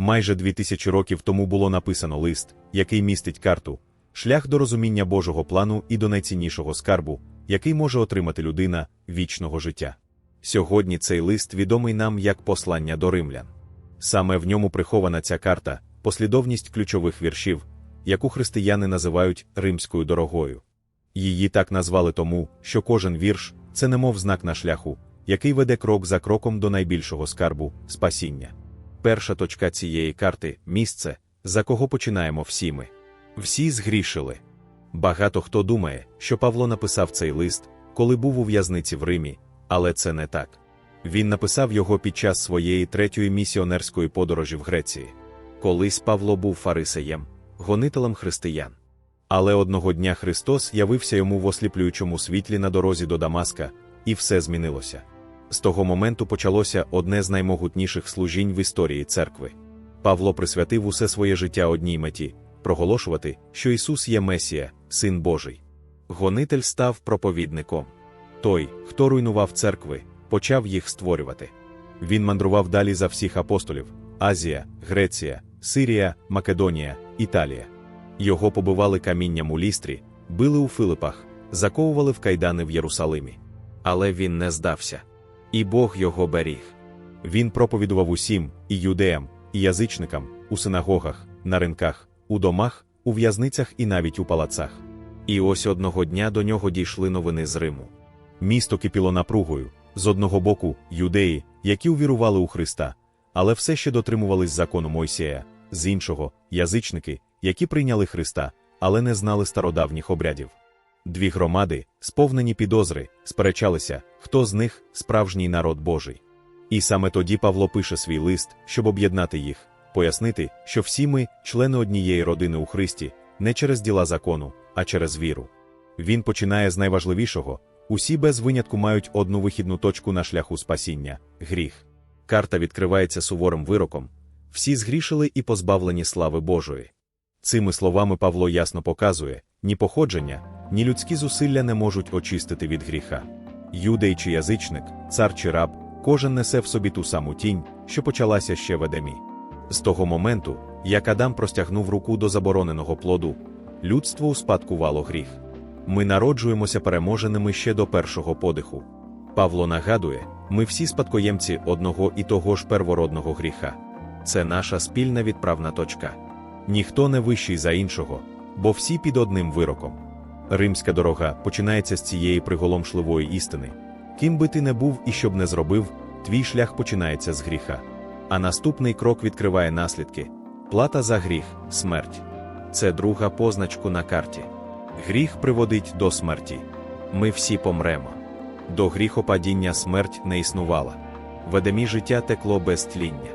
Майже дві тисячі років тому було написано лист, який містить карту, шлях до розуміння Божого плану і до найціннішого скарбу, який може отримати людина вічного життя. Сьогодні цей лист відомий нам як послання до римлян. Саме в ньому прихована ця карта, послідовність ключових віршів, яку християни називають римською дорогою. Її так назвали тому, що кожен вірш це немов знак на шляху, який веде крок за кроком до найбільшого скарбу спасіння. Перша точка цієї карти місце, за кого починаємо всі ми. Всі згрішили. Багато хто думає, що Павло написав цей лист, коли був у в'язниці в Римі, але це не так. Він написав його під час своєї третьої місіонерської подорожі в Греції. Колись Павло був фарисеєм, гонителем християн. Але одного дня Христос явився йому в осліплюючому світлі на дорозі до Дамаска, і все змінилося. З того моменту почалося одне з наймогутніших служінь в історії церкви. Павло присвятив усе своє життя одній меті проголошувати, що Ісус є Месія, Син Божий. Гонитель став проповідником. Той, хто руйнував церкви, почав їх створювати. Він мандрував далі за всіх апостолів: Азія, Греція, Сирія, Македонія, Італія. Його побивали камінням у лістрі, били у Филипах, заковували в кайдани в Єрусалимі. Але він не здався. І Бог його беріг. Він проповідував усім, і юдеям, і язичникам, у синагогах, на ринках, у домах, у в'язницях і навіть у палацах. І ось одного дня до нього дійшли новини з Риму. Місто кипіло напругою, з одного боку юдеї, які увірували у Христа, але все ще дотримувались закону Мойсея, з іншого язичники, які прийняли Христа, але не знали стародавніх обрядів. Дві громади, сповнені підозри, сперечалися, хто з них справжній народ Божий. І саме тоді Павло пише свій лист, щоб об'єднати їх, пояснити, що всі ми, члени однієї родини у Христі, не через діла закону, а через віру. Він починає з найважливішого усі без винятку мають одну вихідну точку на шляху спасіння гріх. Карта відкривається суворим вироком. Всі згрішили і позбавлені слави Божої. Цими словами Павло ясно показує: ні походження, ні людські зусилля не можуть очистити від гріха. Юдей чи язичник, цар чи раб, кожен несе в собі ту саму тінь, що почалася ще в Едемі. З того моменту, як Адам простягнув руку до забороненого плоду, людство успадкувало гріх. Ми народжуємося переможеними ще до першого подиху. Павло нагадує, ми всі спадкоємці одного і того ж первородного гріха. Це наша спільна відправна точка. Ніхто не вищий за іншого, бо всі під одним вироком. Римська дорога починається з цієї приголомшливої істини. Ким би ти не був і що б не зробив, твій шлях починається з гріха. А наступний крок відкриває наслідки плата за гріх, смерть. Це друга позначку на карті. Гріх приводить до смерті. Ми всі помремо. До гріхопадіння смерть не існувала. В Едемі життя текло без тління.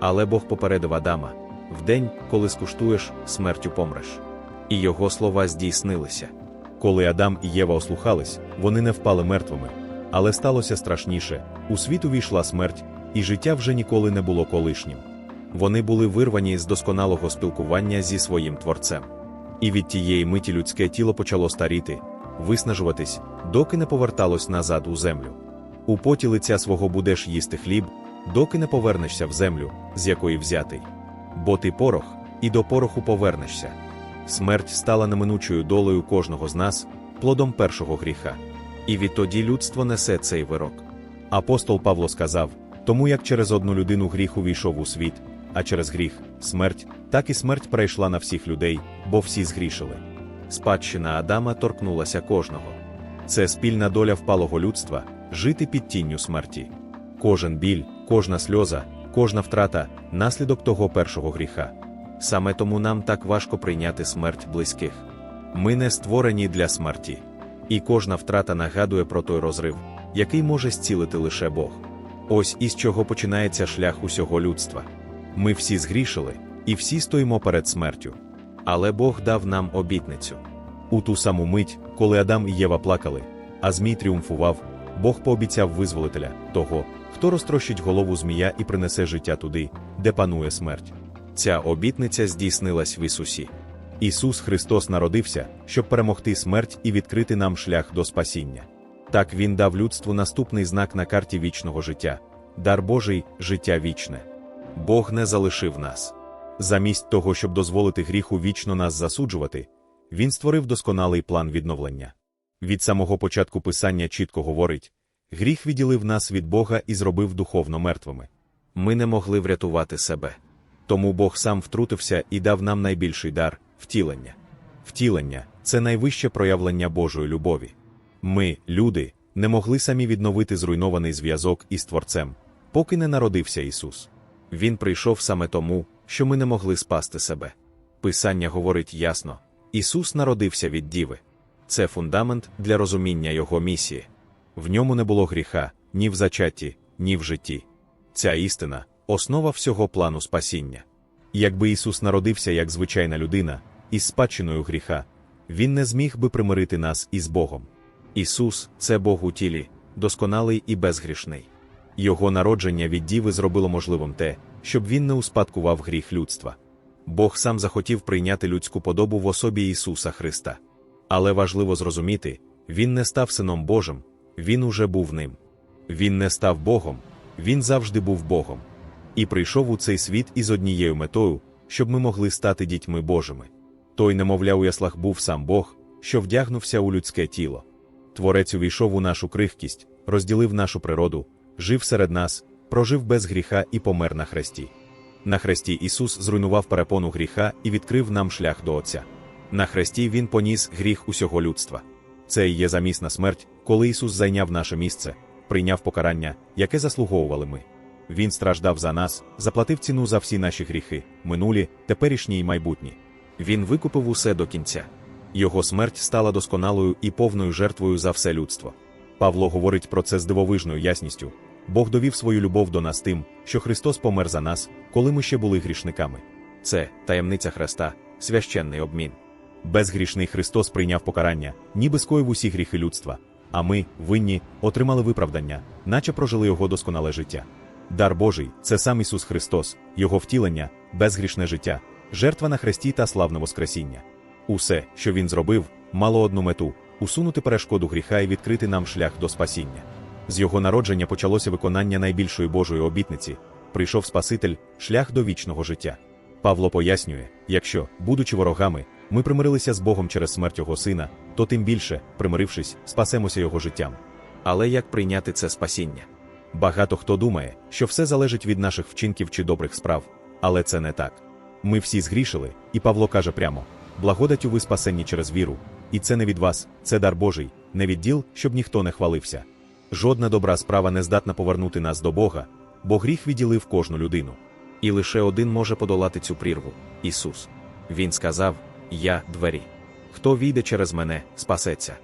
Але Бог попередив Адама в день, коли скуштуєш, смертю помреш. І його слова здійснилися. Коли Адам і Єва ослухались, вони не впали мертвими. Але сталося страшніше у світ увійшла смерть, і життя вже ніколи не було колишнім. Вони були вирвані з досконалого спілкування зі своїм творцем. І від тієї миті людське тіло почало старіти, виснажуватись, доки не поверталось назад у землю. У поті лиця свого будеш їсти хліб, доки не повернешся в землю, з якої взятий. Бо ти порох, і до пороху повернешся. Смерть стала неминучою долею кожного з нас, плодом першого гріха. І відтоді людство несе цей вирок. Апостол Павло сказав: тому як через одну людину гріх увійшов у світ, а через гріх смерть, так і смерть перейшла на всіх людей, бо всі згрішили. Спадщина Адама торкнулася кожного. Це спільна доля впалого людства жити під тінню смерті. Кожен біль, кожна сльоза, кожна втрата наслідок того першого гріха. Саме тому нам так важко прийняти смерть близьких. Ми не створені для смерті. І кожна втрата нагадує про той розрив, який може зцілити лише Бог. Ось із чого починається шлях усього людства. Ми всі згрішили, і всі стоїмо перед смертю. Але Бог дав нам обітницю. У ту саму мить, коли Адам і Єва плакали, а Змій тріумфував, Бог пообіцяв визволителя, того, хто розтрощить голову змія і принесе життя туди, де панує смерть. Ця обітниця здійснилась в Ісусі. Ісус Христос народився, щоб перемогти смерть і відкрити нам шлях до спасіння. Так Він дав людству наступний знак на карті вічного життя дар Божий життя вічне. Бог не залишив нас. Замість того, щоб дозволити гріху вічно нас засуджувати, він створив досконалий план відновлення. Від самого початку писання чітко говорить гріх відділив нас від Бога і зробив духовно мертвими. Ми не могли врятувати себе. Тому Бог сам втрутився і дав нам найбільший дар втілення. Втілення це найвище проявлення Божої любові. Ми, люди, не могли самі відновити зруйнований зв'язок із Творцем, поки не народився Ісус. Він прийшов саме тому, що ми не могли спасти себе. Писання говорить ясно: Ісус народився від Діви. Це фундамент для розуміння Його місії. В ньому не було гріха ні в зачатті, ні в житті. Ця істина основа всього плану спасіння. Якби Ісус народився як звичайна людина, із спадщиною гріха, Він не зміг би примирити нас із Богом. Ісус це Бог у тілі, досконалий і безгрішний. Його народження від Діви зробило можливим те, щоб він не успадкував гріх людства. Бог сам захотів прийняти людську подобу в особі Ісуса Христа. Але важливо зрозуміти, Він не став Сином Божим, Він уже був ним. Він не став Богом, Він завжди був Богом. І прийшов у цей світ із однією метою, щоб ми могли стати дітьми Божими. Той, немовля, у яслах був сам Бог, що вдягнувся у людське тіло. Творець увійшов у нашу крихкість, розділив нашу природу, жив серед нас, прожив без гріха і помер на хресті. На хресті Ісус зруйнував перепону гріха і відкрив нам шлях до Отця. На хресті Він поніс гріх усього людства. Це і є замісна смерть, коли Ісус зайняв наше місце, прийняв покарання, яке заслуговували ми. Він страждав за нас, заплатив ціну за всі наші гріхи, минулі, теперішні й майбутні. Він викупив усе до кінця. Його смерть стала досконалою і повною жертвою за все людство. Павло говорить про це з дивовижною ясністю. Бог довів свою любов до нас тим, що Христос помер за нас, коли ми ще були грішниками. Це таємниця Христа, священний обмін. Безгрішний Христос прийняв покарання, ніби скоїв усі гріхи людства, а ми, винні, отримали виправдання, наче прожили його досконале життя. Дар Божий це сам Ісус Христос, Його втілення, безгрішне життя, жертва на хресті та славне Воскресіння. Усе, що Він зробив, мало одну мету усунути перешкоду гріха і відкрити нам шлях до спасіння. З його народження почалося виконання найбільшої Божої обітниці прийшов Спаситель, шлях до вічного життя. Павло пояснює: якщо, будучи ворогами, ми примирилися з Богом через смерть Його Сина, то тим більше, примирившись, спасемося Його життям. Але як прийняти це спасіння? Багато хто думає, що все залежить від наших вчинків чи добрих справ, але це не так. Ми всі згрішили, і Павло каже прямо: благодаттю ви спасенні через віру, і це не від вас, це дар Божий, не від діл, щоб ніхто не хвалився. Жодна добра справа не здатна повернути нас до Бога, бо гріх відділив кожну людину. І лише один може подолати цю прірву Ісус. Він сказав: Я двері. Хто війде через мене, спасеться.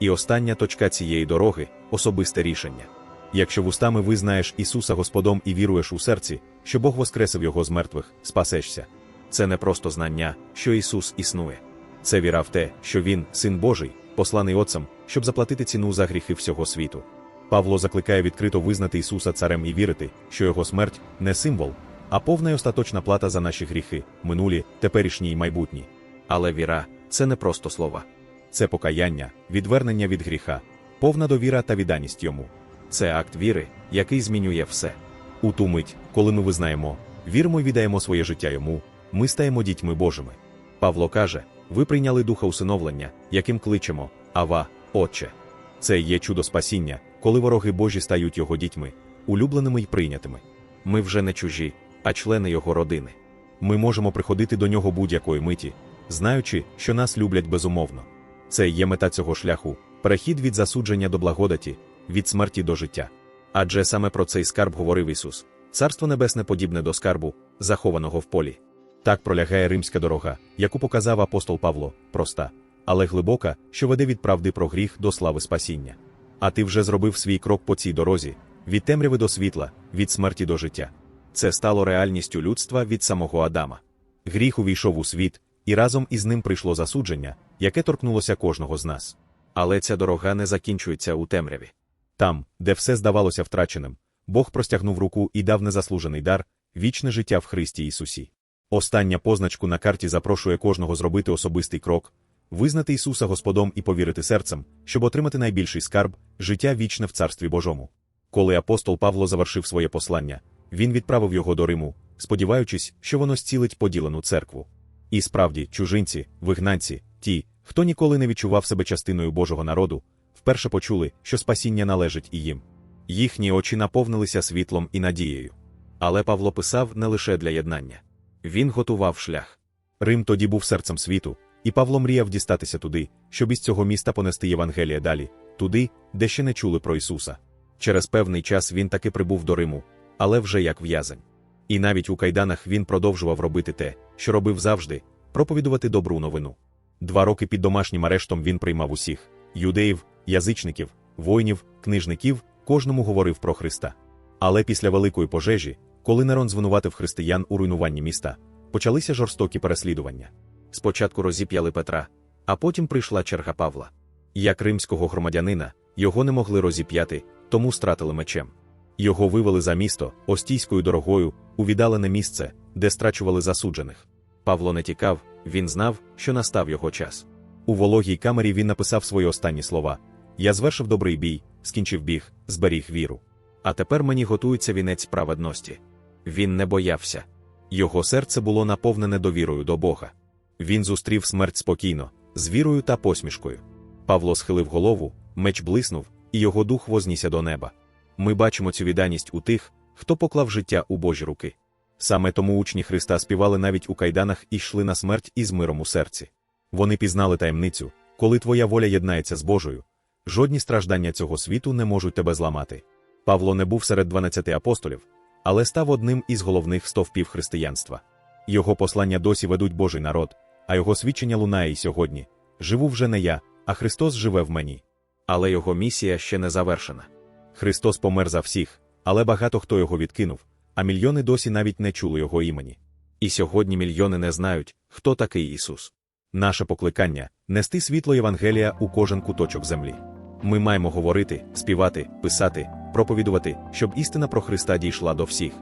І остання точка цієї дороги особисте рішення. Якщо вустами визнаєш Ісуса Господом і віруєш у серці, що Бог воскресив Його з мертвих, спасешся. Це не просто знання, що Ісус існує. Це віра в те, що Він, Син Божий, посланий Отцем, щоб заплатити ціну за гріхи всього світу. Павло закликає відкрито визнати Ісуса Царем і вірити, що Його смерть не символ, а повна й остаточна плата за наші гріхи, минулі, теперішні й майбутні. Але віра це не просто слова. Це покаяння, відвернення від гріха, повна довіра та відданість йому. Це акт віри, який змінює все. У ту мить, коли ми визнаємо, віримо і віддаємо своє життя йому, ми стаємо дітьми Божими. Павло каже: ви прийняли духа усиновлення, яким кличемо Ава, Отче. Це є чудо спасіння, коли вороги Божі стають його дітьми, улюбленими й прийнятими. Ми вже не чужі, а члени його родини. Ми можемо приходити до нього будь-якої миті, знаючи, що нас люблять безумовно. Це є мета цього шляху перехід від засудження до благодаті, від смерті до життя. Адже саме про цей скарб говорив Ісус: Царство Небесне подібне до скарбу, захованого в полі. Так пролягає римська дорога, яку показав апостол Павло, проста, але глибока, що веде від правди про гріх до слави спасіння. А ти вже зробив свій крок по цій дорозі, від темряви до світла, від смерті до життя. Це стало реальністю людства від самого Адама. Гріх увійшов у світ, і разом із ним прийшло засудження, яке торкнулося кожного з нас. Але ця дорога не закінчується у темряві. Там, де все здавалося втраченим, Бог простягнув руку і дав незаслужений дар вічне життя в Христі Ісусі. Остання позначку на карті запрошує кожного зробити особистий крок, визнати Ісуса Господом і повірити серцем, щоб отримати найбільший скарб життя вічне в Царстві Божому. Коли апостол Павло завершив своє послання, він відправив його до Риму, сподіваючись, що воно зцілить поділену церкву. І справді, чужинці, вигнанці, ті, хто ніколи не відчував себе частиною Божого народу, вперше почули, що спасіння належить і їм. Їхні очі наповнилися світлом і надією. Але Павло писав не лише для єднання. Він готував шлях. Рим тоді був серцем світу, і Павло мріяв дістатися туди, щоб із цього міста понести Євангелія далі, туди, де ще не чули про Ісуса. Через певний час він таки прибув до Риму, але вже як в'язень. І навіть у кайданах він продовжував робити те, що робив завжди проповідувати добру новину. Два роки під домашнім арештом він приймав усіх юдеїв, язичників, воїнів, книжників, кожному говорив про Христа. Але після великої пожежі, коли Нерон звинуватив християн у руйнуванні міста, почалися жорстокі переслідування. Спочатку розіп'яли Петра, а потім прийшла черга Павла. Як римського громадянина, його не могли розіп'яти, тому стратили мечем. Його вивели за місто остійською дорогою у віддалене місце, де страчували засуджених. Павло не тікав, він знав, що настав його час. У вологій камері він написав свої останні слова: Я звершив добрий бій, скінчив біг, зберіг віру. А тепер мені готується вінець праведності. Він не боявся. Його серце було наповнене довірою до Бога. Він зустрів смерть спокійно, з вірою та посмішкою. Павло схилив голову, меч блиснув, і його дух вознісся до неба. Ми бачимо цю відданість у тих, хто поклав життя у Божі руки. Саме тому учні Христа співали навіть у кайданах і йшли на смерть із миром у серці. Вони пізнали таємницю, коли твоя воля єднається з Божою, жодні страждання цього світу не можуть тебе зламати. Павло не був серед дванадцяти апостолів, але став одним із головних стовпів християнства. Його послання досі ведуть Божий народ, а його свідчення лунає й сьогодні. Живу вже не я, а Христос живе в мені. Але його місія ще не завершена. Христос помер за всіх, але багато хто його відкинув, а мільйони досі навіть не чули його імені. І сьогодні мільйони не знають, хто такий Ісус. Наше покликання нести світло Євангелія у кожен куточок землі. Ми маємо говорити, співати, писати, проповідувати, щоб істина про Христа дійшла до всіх.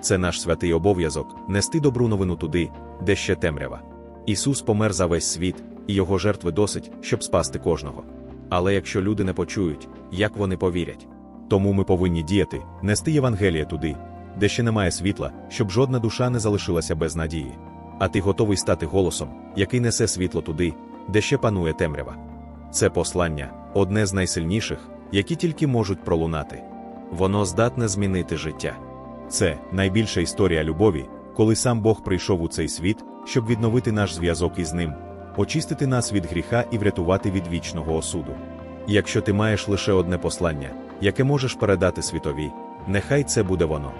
Це наш святий обов'язок нести добру новину туди, де ще темрява. Ісус помер за весь світ, і Його жертви досить, щоб спасти кожного. Але якщо люди не почують, як вони повірять? Тому ми повинні діяти, нести Євангеліє туди, де ще немає світла, щоб жодна душа не залишилася без надії. А ти готовий стати голосом, який несе світло туди, де ще панує темрява. Це послання одне з найсильніших, які тільки можуть пролунати. Воно здатне змінити життя. Це найбільша історія любові, коли сам Бог прийшов у цей світ, щоб відновити наш зв'язок із ним, очистити нас від гріха і врятувати від вічного осуду. Якщо ти маєш лише одне послання, яке можеш передати світові, нехай це буде воно.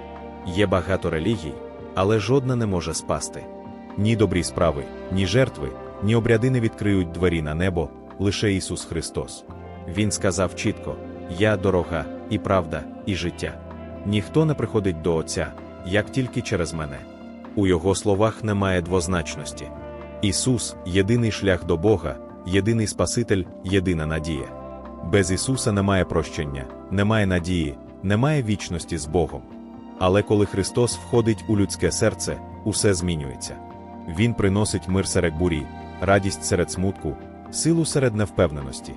Є багато релігій, але жодна не може спасти. Ні добрі справи, ні жертви, ні обряди не відкриють двері на небо, лише Ісус Христос. Він сказав чітко: Я дорога, і правда, і життя. Ніхто не приходить до Отця, як тільки через мене. У його словах немає двозначності. Ісус єдиний шлях до Бога, єдиний Спаситель, єдина надія. Без Ісуса немає прощення, немає надії, немає вічності з Богом. Але коли Христос входить у людське серце, усе змінюється. Він приносить мир серед бурі, радість серед смутку, силу серед невпевненості.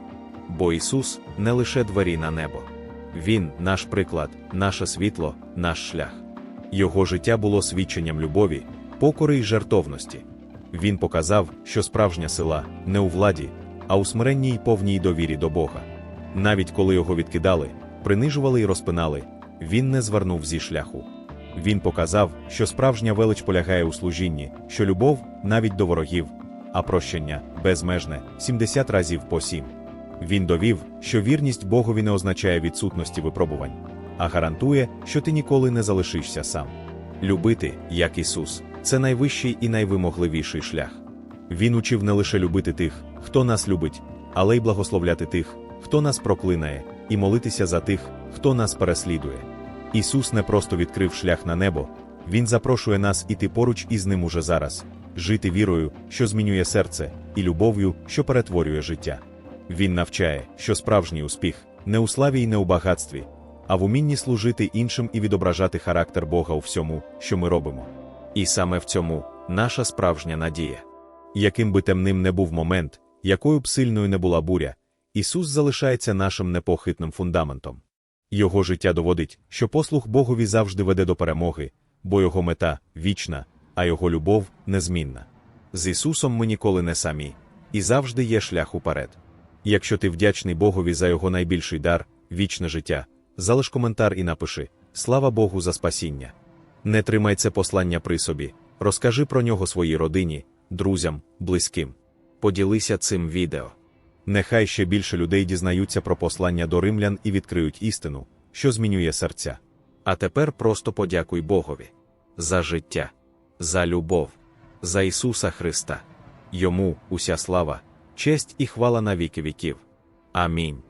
Бо Ісус не лише двері на небо. Він наш приклад, наше світло, наш шлях. Його життя було свідченням любові, покори й жертовності. Він показав, що справжня сила не у владі, а у смиренній повній довірі до Бога. Навіть коли його відкидали, принижували й розпинали, він не звернув зі шляху. Він показав, що справжня велич полягає у служінні, що любов навіть до ворогів, а прощення безмежне 70 разів по сім. Він довів, що вірність Богові не означає відсутності випробувань, а гарантує, що ти ніколи не залишишся сам. Любити, як Ісус, це найвищий і найвимогливіший шлях. Він учив не лише любити тих, хто нас любить, але й благословляти тих, хто нас проклинає, і молитися за тих, хто нас переслідує. Ісус не просто відкрив шлях на небо, Він запрошує нас іти поруч із ним уже зараз, жити вірою, що змінює серце, і любов'ю, що перетворює життя. Він навчає, що справжній успіх не у славі і не у багатстві, а в умінні служити іншим і відображати характер Бога у всьому, що ми робимо. І саме в цьому наша справжня надія. Яким би темним не був момент, якою б сильною не була буря, Ісус залишається нашим непохитним фундаментом. Його життя доводить, що послух Богові завжди веде до перемоги, бо його мета вічна, а його любов незмінна. З Ісусом ми ніколи не самі, і завжди є шлях уперед. Якщо ти вдячний Богові за його найбільший дар, вічне життя, залиш коментар і напиши Слава Богу за спасіння. Не тримай це послання при собі, розкажи про нього своїй родині, друзям, близьким. Поділися цим відео. Нехай ще більше людей дізнаються про послання до римлян і відкриють істину, що змінює серця. А тепер просто подякуй Богові за життя, за любов, за Ісуса Христа. Йому уся слава, честь і хвала на віки віків. Амінь.